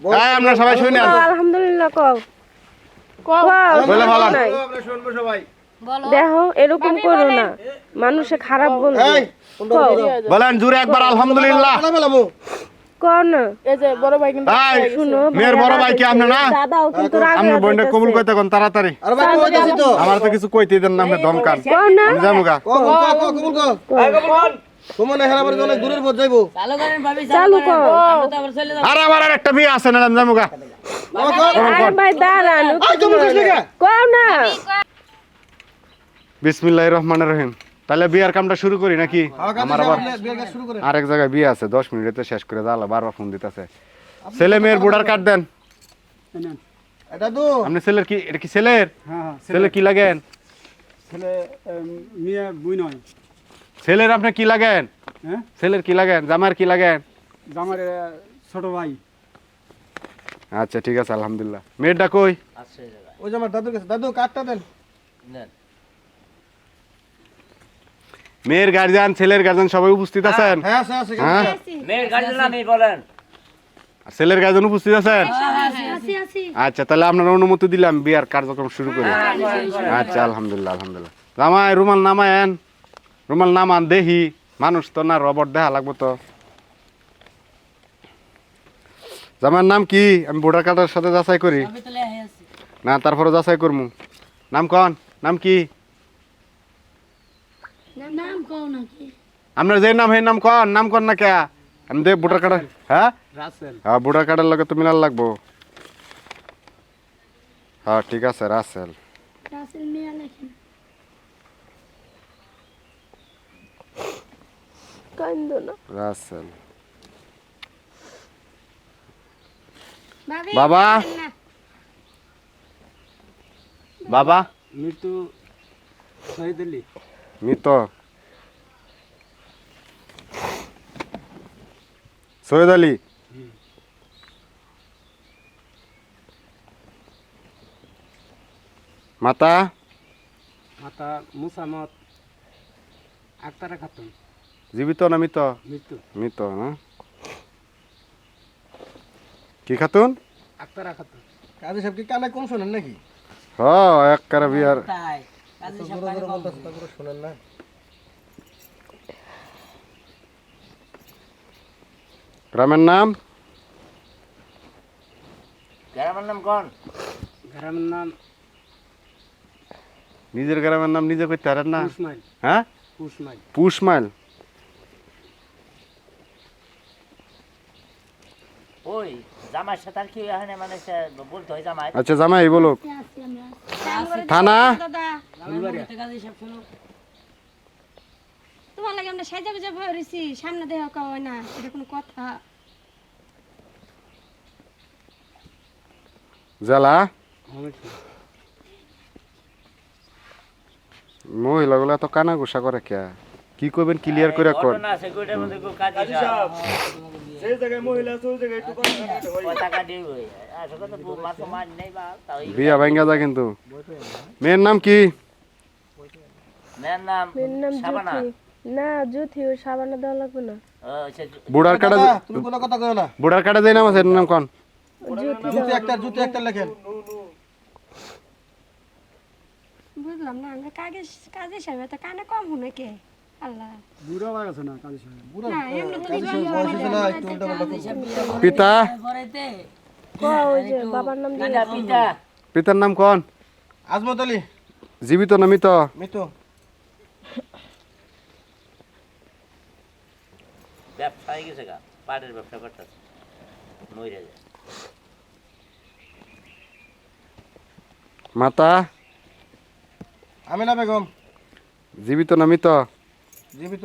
হ্যাঁ আমরা সবাই শুনে আলহামদুলিল্লাহ কও। কও, বলে ভালো। আমরা শুনব সবাই। দেখো এরকম করো না। মানুষে খারাপ বলবে। বলেন জুড়ে একবার আলহামদুলিল্লাহ। কথা বলামু কও না। এই যে বড় ভাই কিন্তু শুনো মেয়ের বড় ভাই কি আপনি না? দাদাও কিন্তু রাগ আপনার বোনটা কবুল করতে কোন তাড়াতাড়ি। আর ভাই কইতাছি তো? আমার তো কিছু কইতে দেন না আপনি ধমকান আমি কবুল কবুল তোমার হেরা বাড়ি অনেক দূরের পথ যাইবো। চালু কর। আর আমার আর একটা বিয়ে আছে না গা ভাই দাঁড়ান কও বিসমিল্লাহির রহমানির রহিম। তাহলে বিয়ার কামটা শুরু করি নাকি? আমার আবার আরেক জায়গায় বিয়ে আছে দশ মিনিটে শেষ করে দাঁড়াল বারবার ফোন দিতেছে। ছেলে মেয়ের বুড়ার কার্ড দেন। এটা তো আপনি ছেলের কি এটা কি ছেলের? হ্যাঁ ছেলে কি লাগেন? ছেলে মেয়ে বুই নয়। ছেলের আপনি কি লাগেন? হ্যাঁ? ছেলের কি লাগেন? জামার কি লাগেন? আহ, ছোট ভাই। আচ্ছা ঠিক আছে আলহামদুলিল্লাহ। মেয়েরটা কই? ওই দাদুর কাছে। দাদু কাটটা দেন। মেয়ের গার্জিয়ান ছেলের গার্জিয়ান সবাই উপস্থিত আছেন? হ্যাঁ আছে আছে। হ্যাঁ? মেয়ের গার্জেন আমি বলেন। ছেলের গার্জিয়ান উপস্থিত আছেন? আচ্ছা তাহলে আপনার অনুমতি দিলাম বিয়ার কার্যক্রম শুরু করি। আচ্ছা আলহামদুলিল্লাহ আলহামদুলিল্লাহ। জামাই রুমাল নামায়েন। রুমাল নামান দেহি মানুষ তো না রবট দেখা লাগবো তো। জামাইয়ের নাম কি? আমি ভোটার কার্ডের সাথে যাচাই করি। না তারপরে যাচাই করমু। নাম কন? নাম কি? আপনার যে নাম সেই নাম কন? নাম কন না কে? আমি দেখ ভোটার কার্ডের হ্যাঁ? রাসেল। হ্যাঁ ভোটার কার্ডের লগে তো মিলার লাগবো। হ্যাঁ ঠিক আছে রাসেল। রাসেল মিয়া লেখেন। কান্দো না রাসেল। বাবা বাবা। মৃত্যু শহীদ আলী। মিত। সৈয়দ আলী। মাতা। মাতা মুসামত আক্তারা খাতুন। জীবিত না মৃত? মৃত। না? কি খাতুন? আক্তারা খাতুন। কাজী সাহেব কি কানে কম শোনেন নাকি? হ এক কারা বিয়ার জোরে জোরে বলতেছে তারপরে শোনেন না। গ্রামের নাম? গ্রামের নাম কোন? গ্রামের নাম নিজের গ্রামের নাম নিজে করতে পারেন না? হ্যাঁ? কুসমাইল পুষ মাইল ওই জামাই সাথে আর কি হয় না মানে বলতে হয় জামাই। আচ্ছা জামাই বলো। থানা? তোমার লাগে আমরা সাজা গুজা ভরেছি সামনে দেহ কয় না এটা কোনো কথা। জেলা মহিলাগুলো এত কানা গুসা করে কে? কি করবেন? ক্লিয়ার করে কর। তাই বিয়া ভাঙ্গা যা কিন্তু। মেয়ের নাম কি? বুড়ার কাটা বুড়ার কাটা নাম আছে নাম কোন? জুতি একটা জুতি একটা লেখেন। বুঝলাম না কাজে কাজে সাহেব তো কানে কম শুনে কে? পিতা? কও ওই যে বাবার নাম দিয়ে পিতা পিতা? পিতার নাম কোন? আজমত আলী। জীবিত না মৃত? মিতু। ব্যবসা হয়ে গেছে গা পাটের ব্যবসা করতেছে মরে যায়। মাতা? আমিনা বেগম। জীবিত না মৃত? জীবিত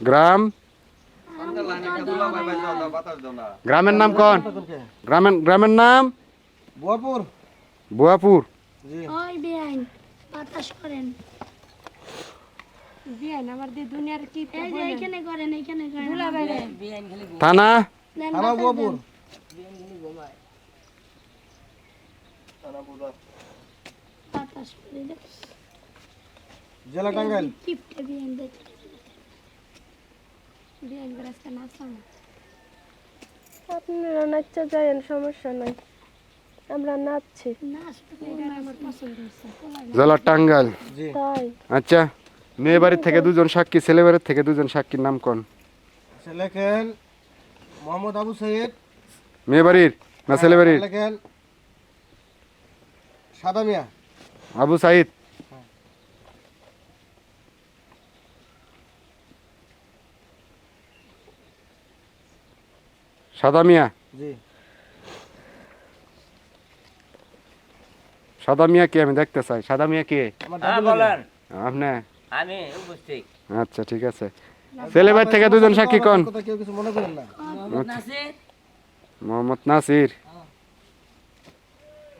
গ্রাম? গ্রামের নাম কোন? গ্রামের গ্রামের নাম? বোয়াপুর। বুয়াপুর। জি। বাতাস করেন। বিয়ে না আমার দিয়ে দুনিয়ার কি এই যে এইখানে করেন এইখানে করেন। দুলা বাইরে। থানা? দেন থানা বোয়াপুর। জেলা টাঙ্গাইল টিপটা বিয়ান দে বিয়ান করে আজকে নাচলাম আপনারা নাচতে যায়েন সমস্যা নাই। আমরা নাচছি। জেলা টাঙ্গাইল। জি। তাই। আচ্ছা। মেয়ে বাড়ির থেকে দুজন সাক্ষী ছেলে বাড়ির থেকে দুজন সাক্ষীর নাম কোন? লেখেন মোহাম্মদ আবু সৈয়দ। মেয়ে বাড়ির না ছেলে বাড়ির? লেখেন সাদা মিয়া। আবু সাইদ। সাদা মিয়া? জি। সাদা মিয়া কে? আমি দেখতে চাই। সাদা মিয়া কে? হ্যাঁ আপনি? আমি উপস্থিত। আচ্ছা ঠিক আছে। ছেলে বাড়ি থেকে দুজন সাক্ষী কোন? কথা কেউ কিছু মনে করেন না। মোহাম্মদ নাসির।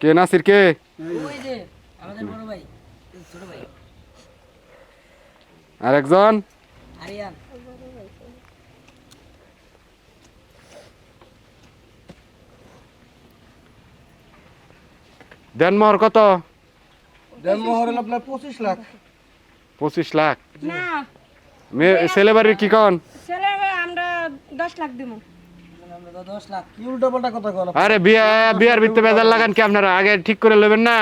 কে নাসির কে? আর একজন দেনমোহর কত? দেনমোহর আপনার পঁচিশ লাখ। পঁচিশ লাখ। না। মেয়ে ছেলে বাড়ির কি কন? ছেলে আমরা দশ লাখ দিব আরে বিয়া বিয়ার ভিতরে বেজার লাগান কি আপনারা? আগে ঠিক করে নেবেন না?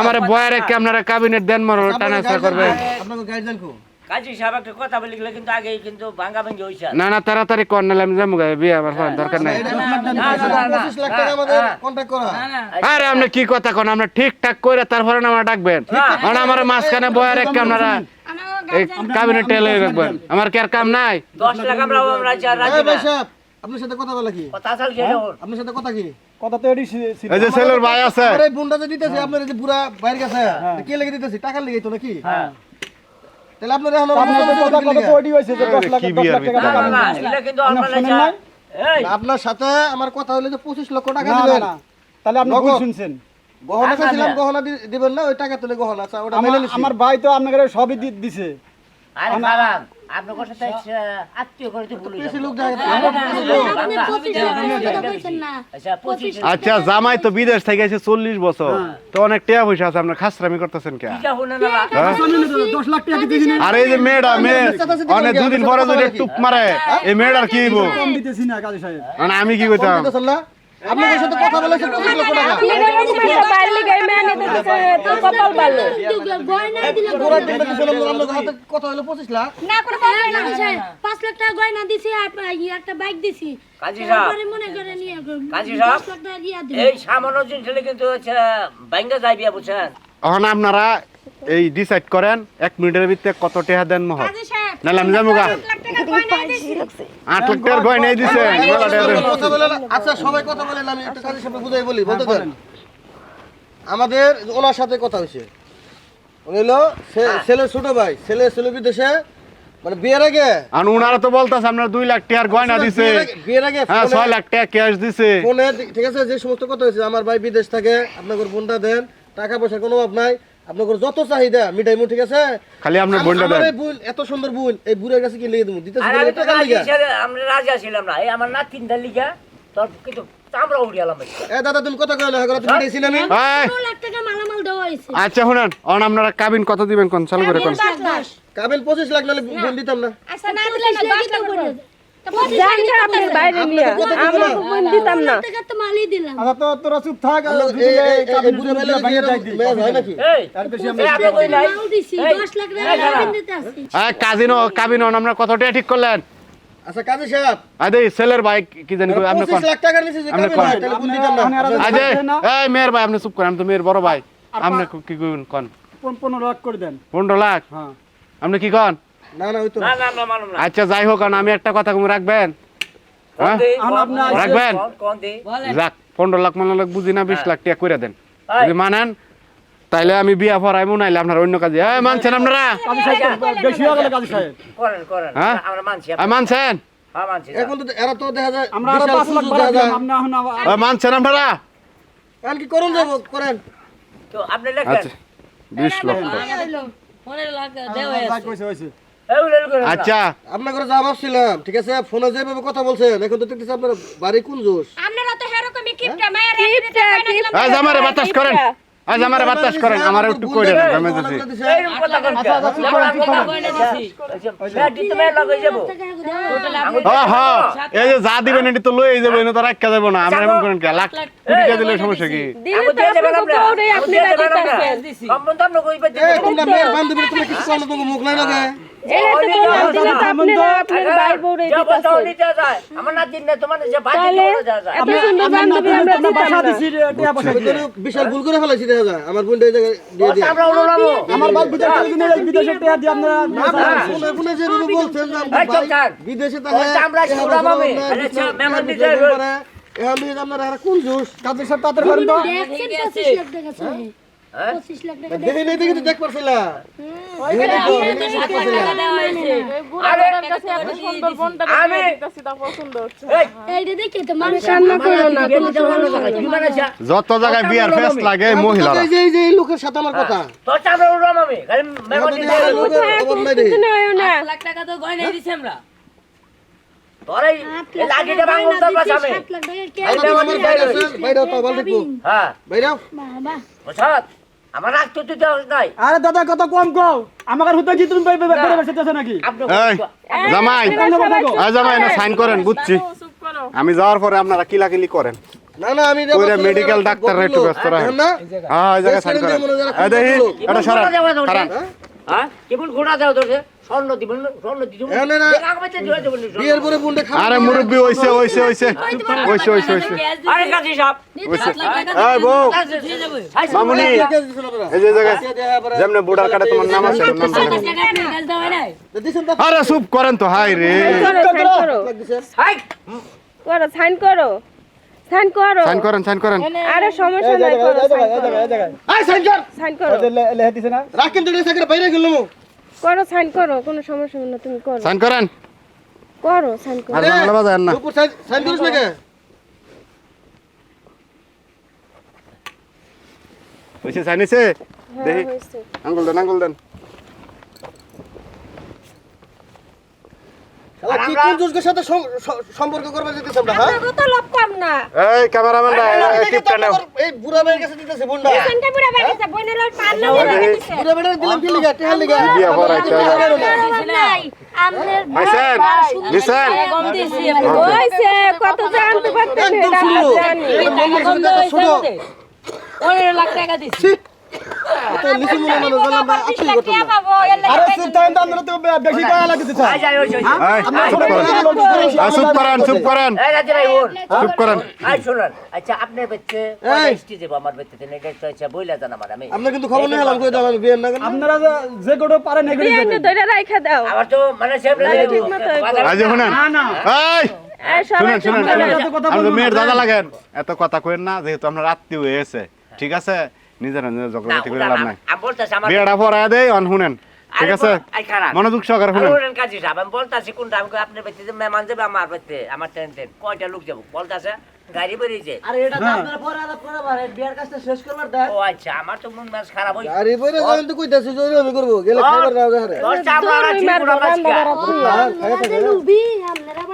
আমার বয়ারে কি আপনারা কাবিনেট দেন মর টানা করবেন। কাজী সাহেব একটা কথা বলে কিন্তু আগে কিন্তু ভাঙ্গি হয়েছে না না তাড়াতাড়ি কর নাহলে আমি যাব বিয়া আমার দরকার নাই। টাকা আরে আপনি কি কথা কোন? আমরা ঠিকঠাক করে তারপরে না আমার ডাকবেন? আর আমার মাঝখানে বয়ার এক আপনারা এই রাখবেন। আমার কি আর কাম নাই? দশ লাখ আমরা রাজি রাজি এই না আপনার সাথে কথা বলা কি? কথা ওর। আপনার সাথে কথা কি? কথা তো ছিল এই যে ছেলের ভাই আছে। আরে বুনটা যে দিতেছে আপনার যে বাইরে গেছে কে লেগে দিতেছি? টাকার লেগে তো নাকি? তাহলে আপনার এখন আপনাদের কথা কথা তো এটি হয়েছে যে দশ লাখ কি দশ বিয়ার লাখ টাকা না, না, কিন্তু এই। আপনার সাথে আমার কথা হলো যে পঁচিশ লক্ষ টাকা না না দিবেন। না তাহলে আপনি ভুল শুনছেন। গহনা চাইছিলাম গহনা দি- দিবেন না ওই টাকা তুলে গহনা চা ওটা আমার ভাই তো আপনাকে সবই দি- দিছে। আরে আপনার কথা আত্মীয় করে তো ভুলে টাকা আচ্ছা জামাই তো বিদেশ থেকে এসে চল্লিশ বছর। তো অনেক টাকা পয়সা আছে আপনার খাসরামি করতেছেন কে। হ্যাঁ? টাকা আর এই যে মেয়েটা মেয়ে অনেক দুদিন পরে যদি টুপ মারে এই মেয়েটার কি মানে আমি কি কইতাম? সাথে কথা পঁচিশ লক্ষ টাকা। আপনার কথা হলো পঁচিশ লাখ না পাঁচ লাখ টাকা গয়না দিছি আর ইয়ে একটা বাইক দিছি। কাজী সাহেব মনে করে নিয়ে কাজী সাহেব লাখ টাকা দিয়া দিল এই সামান্য জিনিস কিন্তু যাইবিয়া বুঝছেন এখন আপনারা এই ডিসাইড করেন এক মিনিটের ভিতরে কত টাকা দেন সাহেব নাহলে আমি যাব গা। গয়না আট লাখ টাকার গয় নেই দিছে। আচ্ছা সবাই কথা বলেন আমি একটা কাজের সাথে বুঝাই বলি বলতে দেন। আমাদের ওনার সাথে কথা হয়েছে। উনি হলো ছে- ছেলের ছোট ভাই। ছেলে ছিল বিদেশে মানে বিয়ের আগে আর উনারা তো বলতেছে আপনার দুই লাখ টাকার গয়না দিছে। বিয়ের আগে- হ্যাঁ ছয় লাখ টাকা ক্যাশ দিছে। ফোনে ঠিক আছে যে সমস্ত কথা হয়েছে আমার ভাই বিদেশ থাকে আপনাদের বোনটা দেন টাকা পয়সার কোনো অভাব নাই। আপনাদের যত চাহিদা মিঠাই মু ঠিক আছে খালি আপনার বোনটা দেন। বুল এত সুন্দর বুল এই বুড়ের কাছে কি লিখে দেবো? দিতে আর আমি তো রাজি আমরা রাজি ছিলাম না। এই আমার না তিনটা লিগা তোর কিন্তু আমরা উড়িয়ালাম এ দাদা তুমি কথা কয় হগলা তুমি দিয়েছি আমি। লাখ টাকা মালামাল দেওয়া আচ্ছা শুনেন অন আপনারা কাবিন কত দিবেন কোন? চালু করে কোন? কাবিল পঁচিশ লাখ নাহলে বোন দিতাম না। আচ্ছা না দিলে লাখ করে জান না আপনি বাইরে নিয়ে। আমরা আচ্ছা হয় ঠিক করলেন। আচ্ছা কাজী সাহেব। আরে ছেলের ভাই কি জানি আপনি কোন? পঁচিশ লাখ টাকা নিয়েছি যে আপনি কাবিল তাহলে বোন দিতাম না? আজে এই মেয়ের ভাই আপনি চুপ করেন আমি তো মেয়ের বড় ভাই। আপনি কি কইন কোন? পনেরো লাখ করে দেন। পনেরো লাখ? হ্যাঁ। আপনি কি কন? না না ওই তো না। না না মালুম না। আচ্ছা যাই হোক কারণ আমি একটা কথা কম রাখবেন? হ্যাঁ? আর রাখবেন? পনেরো লাখ মানে লাখ বুঝি না বিশ লাখ টাকা করে দেন। যদি মানেন তাইলে আমি বিয়া পড়াই নাইলে আপনার অন্য কাজে। এই মানছেন আপনারা? হয়ে গেল কাজী সাহেব। করেন করেন। হ্যাঁ? আমরা মানছি এই মানছেন? হ্যাঁ মানছি এখন তো এরা তো দেখা যায় আমরা আরও বিশাল পাঁচ লাখ সুযোগ বাড়া দেখা যায়। আপনি এখন আবার- এই মানছেন আপনারা? এখন কি করুন যাব? করেন। তো আপনি লেখেন। আচ্ছা বিশ লক্ষ। যাক হয়েছে, হয়েছে। আচ্ছা। আপনার ঘরে যা ভাবছিলাম ঠিক আছে? ফোনে যেভাবে কথা বলছেন এখন তো দেখতেছি আপনার বাড়ি কোন জোশ? আপনারা তো হেরকমই কিপটা মায়ের এই জামারে বাতাস করেন আজ আমার বাতাস করেন আমার একটু কইরেন আমি এইরকম কথা। হ্যাঁ হ্যাঁ এই যে যা দিবেন এটি তো লই যাব এনে তো রাখা যাব না আমরা এমন করেন কে লাখ কোটি টাকা দিলে সমস্যা কি? আপনি রাখি আমরা কইবে বান্ধবী কিছু মুখ নাই লাগে? বিশাল ভুল করে ফেলাইছি দেখা যায়। আমার আমরা বাল বিদেশে দিয়ে আপনারা বলছেন আমরা কোন জোশ? কাদের সাথে তাদের হ্যাঁ? দেখে দেখে দেখ দেখে দেখে দেখ আমি দেখে? যত জায়গায় বিয়ার ফেস লাগে এই লোকের সাথে আমার কথা তোর চামড়া উড়াবো আমি। খালি মেহমান আমাদের দিতে এই হবে। লোকের অভাব নাই রে। কিছু নয় না তোর এই এই লাঠিটা ভাঙবো তোর কাছে আমি। সাত লাখ টাকা কে আমার বাইরে তো ভালো থাকব। হ্যাঁ, বাইরেও। বাবা বুঝছত? আমার রাগ তো দেওয়াস নাই। আরে দাদা কত কম কও। আমাকে হুতে কি তুমি বেড়ে বসেছো নাকি? এই জামাই। এই জামাই না সাইন করেন বুঝছি। আমি যাওয়ার পরে আপনারা কিলাকিলি করেন। না না আমি কইরা মেডিকেল ডাক্তাররা একটু ব্যস্ত রাখেন। হ্যাঁ এই জায়গায় সাইন করেন। এই দেখি এটা সরান হ্যাঁ কেমন ঘোড়া দেওয়া তোর স্বর্ণ দিবেন স্বর্ণ দিবেন বিয়ের পরে বুনটা খারাপ আরে মুরব্বি হইছে হইছে হইছে হইছে হইছে হইছে আরে কাজী সাহেব হইছে এই বউ মামুনি এই যে জায়গায় যেমনে বুড়ার কাটে তোমার নাম আছে নাম বলেন। দিছেন তো আরে চুপ করেন তো হাই রে সাইন করো দিছেন হাই করো সাইন করো সাইন করো। সাইন করেন সাইন করেন। আরে সমস্যা নাই করো আই সাইন কর। সাইন করো। লেহে দিছে না? রাখ কিন্তু এটা সাইকেল বাইরে গেল। করো সাইন করো কোনো সমস্যা না তুমি করো। সাইন করেন। করো সাইন করো। আর বাংলা বাজার না। উপর সাইন সাইন করিস না কে? হইছে সাইন হইছে? হ্যাঁ দেখি। আঙ্গুল দেন আঙ্গুল দেন। শালা কি কোন জোশকের সাথে সম্পর্ক করবে যেতেছ আমরা হ্যাঁ? আপনাকে তো লাভ না। এই ক্যামেরাম্যানরা টিপটা নাও এই বুড়া ভাইয়ের কাছে দিতেছে বুনটা কোনটা পুরা বাইরেছে বইনের লোক পার না বুড়া ভাইয়ের দিলাম কি লিগা টেহার লিগা বিয়া ভরাইতে নাই। আমাদের হইছেন নিছেন হইছে কত জানতে পারতেন একদম শুনো জানি। এটা মনের সাথে কথা শুনো তো নিচু মনে মানুষ জানলাম বা আপনি করতেন না আরে চুপ থাকেন তো আমরা তো বেশি গায়ে লাগিতে চাই আই যাই ওই ওই চুপ করেন। চুপ করেন এই রাজি ভাই ওর চুপ করেন। আই শুনুন। আচ্ছা আপনার বাচ্চা এই। কয়টা আমার বাচ্চাতে নেই এটা আচ্ছা বইলা জান আমার আমি। আমরা কিন্তু খবর কই না কেন আপনারা যে- যে গোটো পারেন এগুলি বিয়ে ধরে রাইখা দাও। আমার তো মানে না না। এই শুনেন শুনেন বলব মেয়ের না। দাদা লাগেন। এত কথা কইেন না যেহেতু আপনার আত্মীয় হয়েছে ঠিক আছে? নিজের নিজের ঝগড়াঝাটি করে লাভ নাই। বিয়েটা পড়ায় দেই অন শুনেন। ঠিক আছে? মনোযোগ সহকারে শুনেন। শুনেন কাজী সাহেব আমি বলতাছি কোনটা? আমি যে মেহমান যাবে আমার আমার টেন টেন। কয়টা লোক যাব? বলতাছে গাড়ি বেরিয়েছে ও আচ্ছা আমার তো মন মেজাজ খারাপ যাবেন তো কইতাছি আমি করব। গেলে খাবার দাও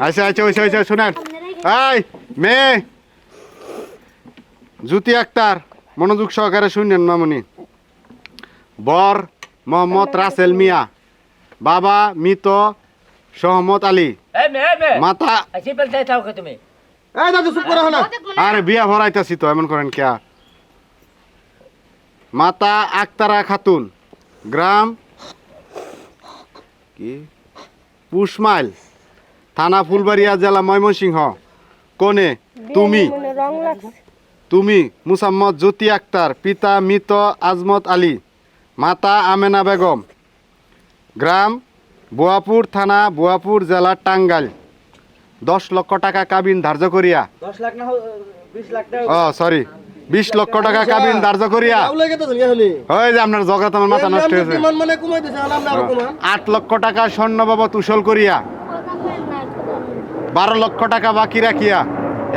আচ্ছা আচ্ছা শুনেন। এই মেয়ে। জ্যোতি আক্তার। মনোযোগ সহকারে শুনেন মামুনি। বর মোহাম্মদ রাসেল মিয়া। বাবা মৃত সহমত আলী। এই মে এই মে মাতা আরে বিয়া ভরাইতাছি তো এমন করেন কিয়া মাতা আক্তারা খাতুন গ্রাম কি? পুষমাইল থানা ফুলবাড়িয়া জেলা ময়মনসিংহ। কোনে? তুমি। রং লাগছে। তুমি মুসাম্মদ জ্যোতি আক্তার পিতা মৃত আজমত আলী মাতা আমেনা বেগম। গ্রাম বোয়াপুর থানা বোয়াপুর জেলা টাঙ্গাইল। দশ লক্ষ টাকা কাবিন ধার্য করিয়া। ও সরি বিশ লক্ষ টাকা কাবিন ধার্য করিয়া। ওই যে আপনার জগৎ আমার মাথা নষ্ট হয়েছে। মান আট লক্ষ টাকা স্বর্ণ বাবদ উসল করিয়া। বারো লক্ষ টাকা বাকি রাখিয়া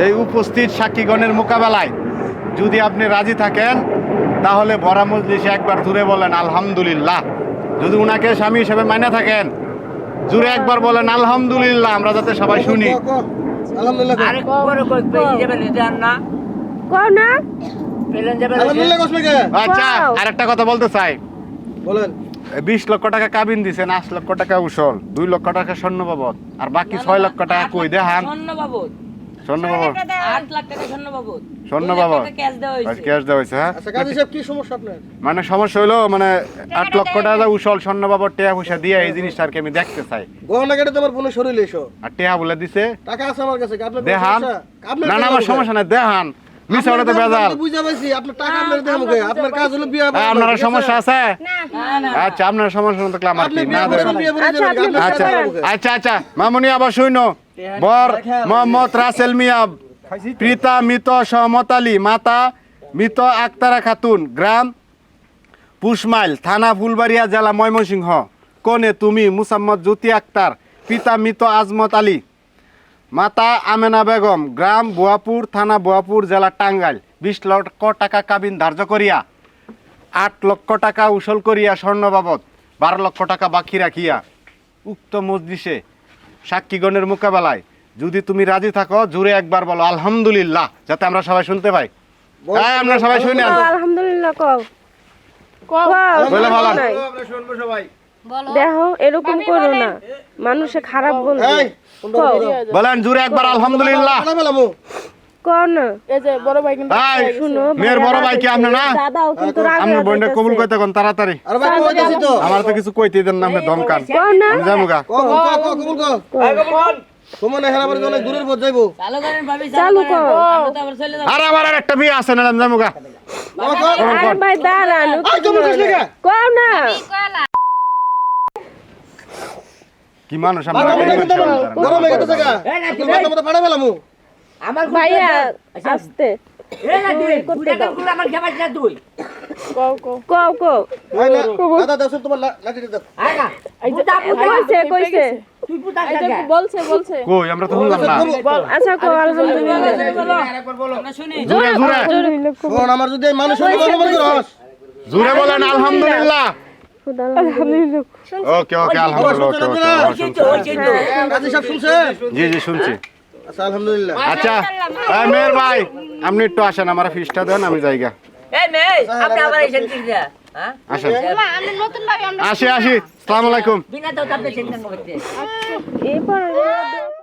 এই উপস্থিত সাক্ষীগণের মোকাবেলায় যদি আপনি রাজি থাকেন তাহলে বরা মজলিসে একবার জুড়ে বলেন আলহামদুলিল্লাহ। যদি উনাকে স্বামী হিসেবে মাইনে থাকেন জুড়ে একবার বলেন আলহামদুলিল্লাহ। আমরা যাতে সবাই শুনি। আচ্ছা আরেকটা কথা বলতে চাই। বলেন। বিশ লক্ষ টাকা কাবিন দিছেন আট লক্ষ টাকা উসল দুই লক্ষ টাকা স্বর্ণ বাবদ আর বাকি ছয় লক্ষ টাকা কই? দেখান। স্বর্ণ বাবদ। স্বর্ণ বাবদ আট লাখ টাকা স্বর্ণ বাবদ স্বর্ণ বাবদ ক্যাশ দেওয়া হয়েছে। ক্যাশ দেওয়া হয়েছে হ্যাঁ? আচ্ছা কাজী সাহেব কি সমস্যা আপনার? মানে সমস্যা হলো মানে আট লক্ষ টাকা উসল স্বর্ণ বাবদ টেয়া পয়সা দিয়ে এই জিনিসটা আর কি আমি দেখতে চাই। গহনা কেটে তোমার বোনের শরীরে এসো আর টেয়া বলে দিছে টাকা আছে আমার কাছে আপনার? না না আমার সমস্যা নাই দেহান। মিশা ওটা তো আপনার বেজাল। বুঝা পাইছি আপনার টাকা আপনার দেহ মুখে আপনার কাজ হলো বিয়া হ্যাঁ, আপনার সমস্যা আছে? না না আচ্ছা আপনার সমস্যা না থাকলে আমার কি না করে দেবেন। বিয়া করে আচ্ছা, আচ্ছা আচ্ছা আচ্ছা মামুনি আবার শুনো বর মোহাম্মদ রাসেল মিয়া পিতা মৃত সহমত আলী মাতা মৃত আক্তারা খাতুন গ্রাম পুষমাইল থানা ফুলবাড়িয়া জেলা ময়মনসিংহ। কনে তুমি মুসাম্মদ জ্যোতি আক্তার পিতা মৃত আজমত আলী মাতা আমেনা বেগম গ্রাম বোয়াপুর থানা বোয়াপুর জেলা টাঙ্গাইল। বিশ লক্ষ টাকা কাবিন ধার্য করিয়া আট লক্ষ টাকা উসল করিয়া স্বর্ণ বাবদ বারো লক্ষ টাকা বাকি রাখিয়া উক্ত মজলিসে সাক্ষীগণের মোকাবেলায়। যদি তুমি রাজি থাকো জুড়ে একবার বলো আলহামদুলিল্লাহ যাতে আমরা সবাই শুনতে পাই। হ্যাঁ আমরা সবাই শুনি আলহামদুলিল্লাহ কও। কও। বলে ভালো। নাই। দেখো এরকম করো না। মানুষে খারাপ বলবে। বলেন জুড়ে একবার আলহামদুলিল্লাহ টাকা পেলামু। কও না এই যে বড় ভাই কিন্তু শুনো মেয়ের বড় ভাই কি আপনি না দাদাও কিন্তু রাগ আপনার বোনটা কবুল করতে কোন তাড়াতাড়ি আরে ভাই, কইতাছি তো। আমার তো কিছু কইতে দেন না আপনি ধমকান কও না আমি ক, কবুল তোমার অনেক দূরের পথ যাইবো। চালু করেন ভাবি চালু কর। আর আমার আর একটা বিয়ে আছে না ভাই দাঁড়ান? কও কি মানুষ আমরা আমরা। হয়ে ভাইয়া আস্তে আচ্ছা জুড়ে মনে বলেন আলহামদুলিল্লাহ আলহামদুলিল্লাহ ওকে ওকে আলহামদুলিল্লাহ? জি জি শুনছি আচ্ছা, আলহামদুলিল্লাহ। আচ্ছা এই মেয়ের ভাই আপনি একটু আসেন আমার ফিসটা দেন আমি যাইগা এই মেয়ে আপনি আবার এসেন কি দিয়া হ্যাঁ? আসি আসি সালাম